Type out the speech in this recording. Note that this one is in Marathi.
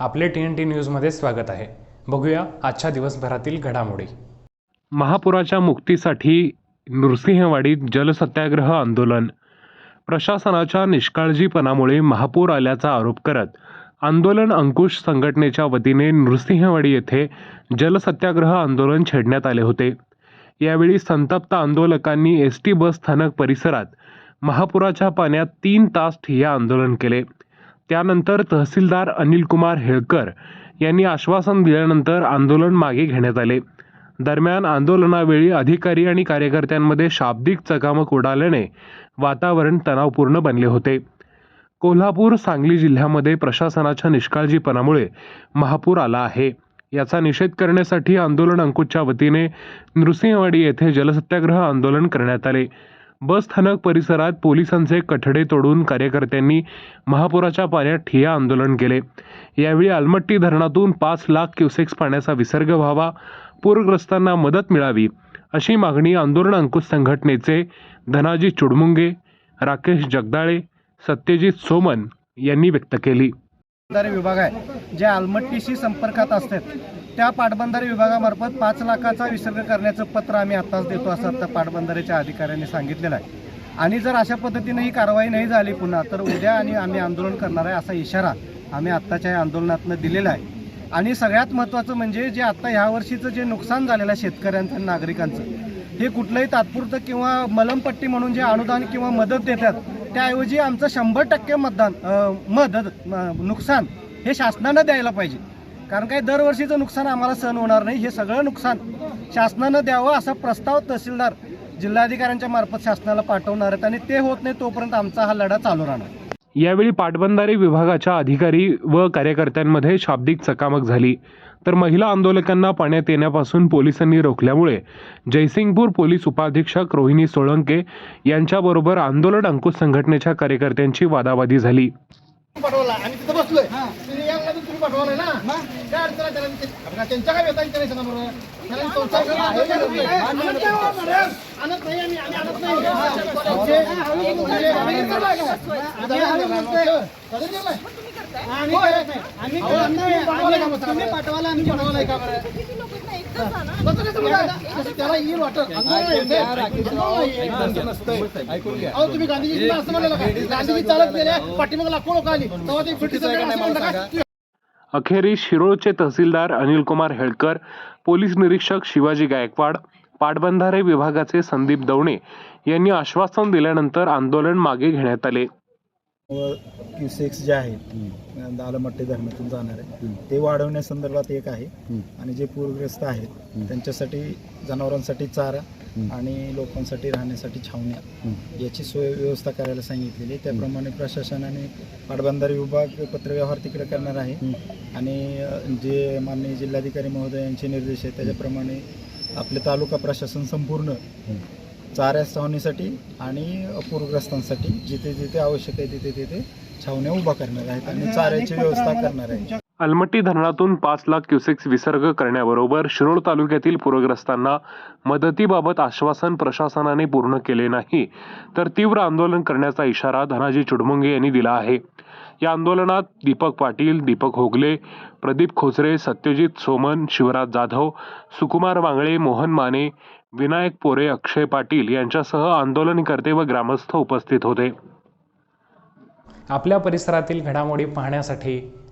आपले टी एन टी न्यूजमध्ये स्वागत आहे. बघूया आजच्या दिवसभरातील घडामोडी. महापुराच्या मुक्तीसाठी नृसिंहवाडीत जलसत्याग्रह आंदोलन. प्रशासनाच्या निष्काळजीपणामुळे महापूर आल्याचा आरोप करत आंदोलन अंकुश संघटनेच्या वतीने नृसिंहवाडी येथे जलसत्याग्रह आंदोलन छेडण्यात आले होते. यावेळी संतप्त आंदोलकांनी एस टी बस स्थानक परिसरात महापुराच्या पाण्यात तीन तास ठिय्या आंदोलन केले. त्यानंतर तहसीलदार अनिलकुमार हेळकर यांनी आश्वासन दिल्यानंतर आंदोलन मागे घेण्यात आले. दरम्यान आंदोलनावेळी अधिकारी आणि कार्यकर्त्यांमध्ये शाब्दिक चकामक उडाल्याने वातावरण तणावपूर्ण बनले होते. कोल्हापूर सांगली जिल्ह्यामध्ये प्रशासनाच्या निष्काळजीपणामुळे महापूर आला आहे. याचा निषेध करण्यासाठी आंदोलन अंकुशच्या वतीने नृसिंहवाडी येथे जलसत्याग्रह आंदोलन करण्यात आले. बस स्थानक परिसरात पोलिसांचे कठडे तोडून कार्यकर्त्यांनी महापुराच्या पाण्यात ठिया आंदोलन केले. यावेळी आलमट्टी धरणातून पाच लाख क्युसेक्स पाण्याचा विसर्ग व्हावा पूरग्रस्तांना मदत मिळावी अशी मागणी आंदोलन अंकुश संघटनेचे धनाजी चुडमुंगे राकेश जगदाळे सत्यजित सोमन यांनी व्यक्त केली. विभाग आहे जे आलमट्टीशी संपर्कात असतात. त्या पाटबंधारे विभागामार्फत पाच लाखाचा विसर्ग करण्याचं पत्र आम्ही आत्ताच देतो असं आता पाटबंधारेच्या अधिकाऱ्यांनी सांगितलेलं आहे. आणि जर अशा पद्धतीने ही कारवाई नाही झाली पुन्हा तर उद्या आणि आम्ही आंदोलन करणार आहे असा इशारा आम्ही आत्ताच्या या आंदोलनातनं दिलेला आहे. आणि सगळ्यात महत्त्वाचं म्हणजे जे आत्ता ह्या वर्षीचं जे नुकसान झालेलं आहे शेतकऱ्यांचं आणि नागरिकांचं हे कुठलंही तात्पुरतं किंवा मलमपट्टी म्हणून जे अनुदान किंवा मदत देतात त्याऐवजी आमचं शंभर टक्के मतदान मदत नुकसान हे शासनानं द्यायला पाहिजे. कारण काय दरवर्षीचं नुकसान आम्हाला सहन होणार नाही. हे सगळं नुकसान शासनानं द्यावं असा प्रस्ताव तहसीलदार जिल्हाधिकाऱ्यांच्या मार्फत शासनाला पाठवणार आहेत आणि ते होत नाही तोपर्यंत आमचा हा लढा चालू राहणार. यावेळी पाटबंधारे विभागाच्या अधिकारी व कार्यकर्त्यांमध्ये शाब्दिक चकामक झाली. तर महिला आंदोलकांना पाण्यात येण्यापासून पोलिसांनी रोखल्यामुळे जयसिंगपूर पोलीस उपाधीक्षक रोहिणी सोळंके यांच्याबरोबर आंदोलन अंकुश संघटनेच्या कार्यकर्त्यांची वादावादी झाली. पाठवला आणि तिथं बसलोय तुम्ही पाठवलाय ना काय अडचण त्याला त्यांच्या काय व्यथा विचारायचं ना बरोबर त्याला संसार? आणत नाही आम्ही आणत नाही म्हणजे आम्ही आम्ही पाठवायला आम्ही पाठवलंय का बरं त्याला येईल वाटत अहो तुम्ही गांधीजी असं गांधीजी चालत गेल्या लाखो लोक आली तेव्हा ते अखेरीस शिरोळचे तहसीलदार अनिल कुमार हेळकर पोलीस निरीक्षक शिवाजी गायकवाड पाटबंधारे विभागाचे संदीप दवणे यांनी आश्वासन दिल्यानंतर आंदोलन मागे घेण्यात आले. क्युसेक्स जे आहेत दालमट्टे धरणातून जाणार आहे ते वाढवण्यासंदर्भात एक आहे. आणि जे पूरग्रस्त आहेत त्यांच्यासाठी जनावरांसाठी चारा आणि लोकांसाठी राहण्यासाठी छावण्या. याची सोय व्यवस्था करायला सांगितलेली आहे. त्याप्रमाणे प्रशासनाने पाटबंधारे विभाग पत्रव्यवहार तिकडे करणार आहे. आणि जे माननीय जिल्हाधिकारी महोदयांचे निर्देश आहेत त्याच्याप्रमाणे आपले तालुका प्रशासन संपूर्ण चाऱ्या छावणीसाठी आणि पूरग्रस्तांसाठी जिथे जिथे आवश्यक आहे तिथे तिथे छावण्या उभा करणार आहेत आणि चाऱ्याची व्यवस्था करणार आहे अलमट्टी धरणातून पाच लाख क्युसेक्स विसर्ग करण्याबरोबर शिरोळ तालुक्यातील पूरग्रस्तांना मदतीबाबत आश्वासन प्रशासनाने पूर्ण केले नाही तर तीव्र आंदोलन करण्याचा इशारा धनाजी चुडमुंगे यांनी दिला आहे. या आंदोलनात दीपक पाटील दीपक होगले प्रदीप खोचरे सत्यजित सोमन शिवराज जाधव सुकुमार वांगळे मोहन माने विनायक पोरे अक्षय पाटील यांच्यासह आंदोलनकर्ते व ग्रामस्थ उपस्थित होते. आपल्या परिसरातील घडामोडी पाहण्यासाठी